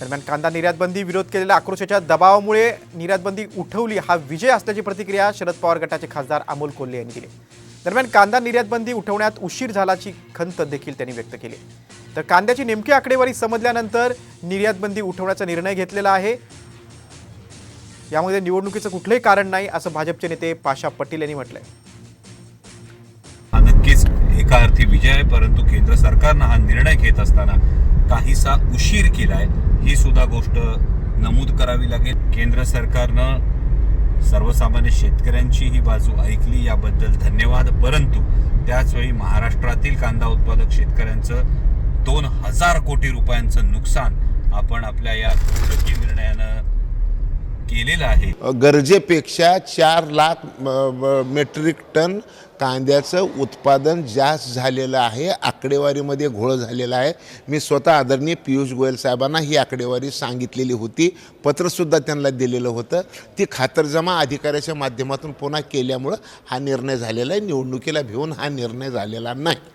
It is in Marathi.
दरम्यान कांदा निर्यात बंदी विरोध केलेल्या आक्रोशाच्या दबावामुळे निर्यातबंदी उठवली. हा विजय असल्याची प्रतिक्रिया शरद पवार गटाचे खासदार अमोल कोल्हे यांनी दिली. दरम्यान कांदा निर्यातबंदी उठवण्यात उशीर झाल्याची खंत देखील त्यांनी व्यक्त केली. तर कांद्याची नेमकी आकडेवारी समजल्यानंतर निर्यातबंदी उठवण्याचा निर्णय घेतलेला आहे. यामध्ये निवडणुकीचं कुठलंही कारण नाही असं भाजपचे नेते पाशा पटेल यांनी म्हटलंय. नक्कीच एका अर्थी विजय आहे परंतु केंद्र सरकारनं हा निर्णय घेत असताना काहीसा उशीर केलाय ही सुद्धा गोष्ट नमूद करावी लागेल. केंद्र सरकारनं सर्वसामान्य शेतकऱ्यांची ही बाजू ऐकली याबद्दल धन्यवाद. परंतु त्याचवेळी महाराष्ट्रातील कांदा उत्पादक शेतकऱ्यांचं दोन हजार कोटी रुपयांचं नुकसान आपण आपल्या या कृषकी केलेलं आहे. गरजेपेक्षा चार लाख मेट्रिक टन कांद्याचं उत्पादन जास्त झालेलं आहे आकडेवारीमध्ये घोळ झालेला आहे. मी स्वतः आदरणीय पियुष गोयल साहेबांना ही आकडेवारी सांगितलेली होती. पत्रसुद्धा त्यांना दिलेलं होतं. ती खातरजमा अधिकाऱ्याच्या माध्यमातून पुन्हा केल्यामुळं हा निर्णय झालेला आहे. निवडणुकीला भिवून हा निर्णय झालेला नाही.